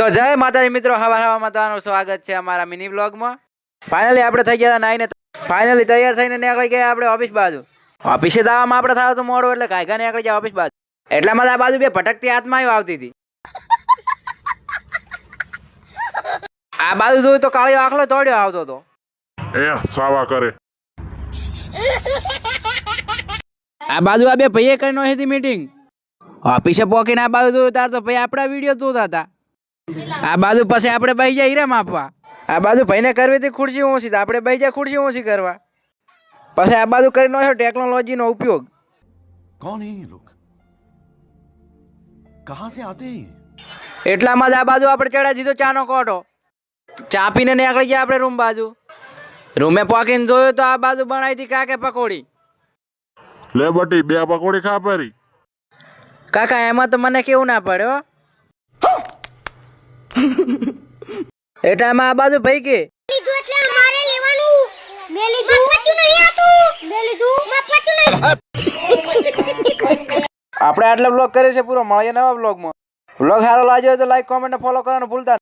તો જય માતાજી મિત્રો હવા હવામાં તમારું સ્વાગત છે અમારા મિની બ્લોગમાં ફાઇનલી આપણે થઈ ગયા નાઈને ફાઇનલી તૈયાર થઈને નીકળી ગયા આપણે ઓફિસ બાજુ. ઓફિસે દાવામાં આપણે થયો તો મોડું એટલે કાંઈ કાંઈ નીકળી ગયા ઓફિસ બાજુ. એટલામાં આ બાજુ બે ભટકતી હાથમાં આવતી હતી. આ બાજુ જોયું તો કાળિયો આખલો તોડ્યો આવતો હતો. એ સાવા કરે. આ બાજુ આ બે ભાઈએ કરી નો મીટિંગ ઓફિસે પોકીને આ બાજુ જોયું તાર તો ભાઈ આપણા વીડિયો જોતા હતા. આ બાજુ પછી આપણે ભાઈ જાય હીરા માપવા. આ બાજુ ભાઈને કરવી હતી ખુરશી ઊંચી આપણે ભાઈ જાય ખુરશી ઊંચી કરવા. પછી આ બાજુ કરી નો ટેકનોલોજીનો ઉપયોગ. કોણ હે લોક? કહા સે આતે એટલામાં જ આ બાજુ આપણે ચડાવી દીધો ચાનો કોટો ચા પીને નીકળી ગયા આપણે રૂમ બાજુ. રૂમે પોકીને જોયું તો આ બાજુ બનાવી હતી કાકે પકોડી. લે બટી બે પકોડી ખા પરી. કાકા એમાં તો મને કેવું ના પડ્યો હો એટલામાં આ બાજુ ભાઈ કે? લીધું એટલે અમારે લેવાનું. મેં લીધું. મફતું નહીં આતું મેં લીધું. મફતું નહીં આપણે આટલા બ્લોગ કરે છે પૂરો. મળીએ નવા બ્લોગમાં બ્લોગ સારો લાગ્યો હોય તો લાઈક કોમેન્ટ ફોલો કરવાનું ભૂલતા.